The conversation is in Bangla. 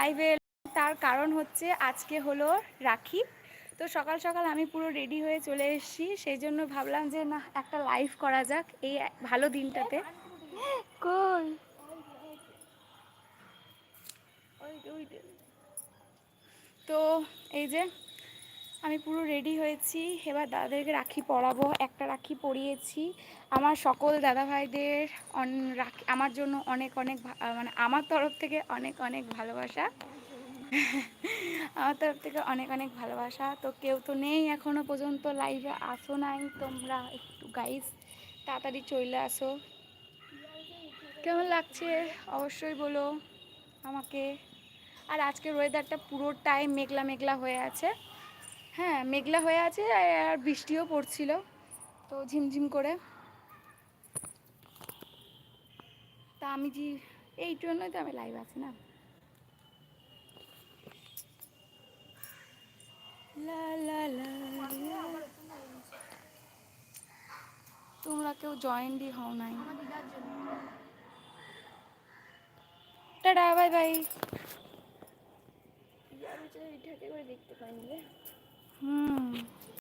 লাইভে তার কারণ হচ্ছে আজকে হলো রাখি। তো সকাল সকাল আমি পুরো রেডি হয়ে চলে এসেছি। সেই জন্য ভাবলাম যে না একটা লাইভ করা যাক এই ভালো দিনটাতে। কই? তো এই যে আমি পুরো রেডি হয়েছি। এবার দাদাদেরকে রাখি পরাবো। একটা রাখি পরিয়েছি। আমার সকল দাদা ভাইদের রাখি, আমার জন্য অনেক অনেক মানে আমার তরফ থেকে অনেক অনেক ভালোবাসা। আমার তরফ থেকে অনেক অনেক ভালোবাসা। তো কেউ তো নেই এখনও পর্যন্ত লাইভে আসো নাই। তোমরা একটু গাইস তাড়াতাড়ি চলে আসো। কেমন লাগছে? অবশ্যই বলো আমাকে। আর আজকের ওয়েদারটা পুরোটাই মেঘলা মেঘলা হয়ে আছে। হ্যাঁ মেঘলা হয়ে আছে, আর বৃষ্টিও পড়ছিল, তো ঝিমঝিম করে। তা আমি যে, এই জন্যই তো আমি লাইভ আছি না। তোমরা কেউ জয়েন্টই হও নাই। টাটা বাই বাই দেখতে পাইনি 嗯。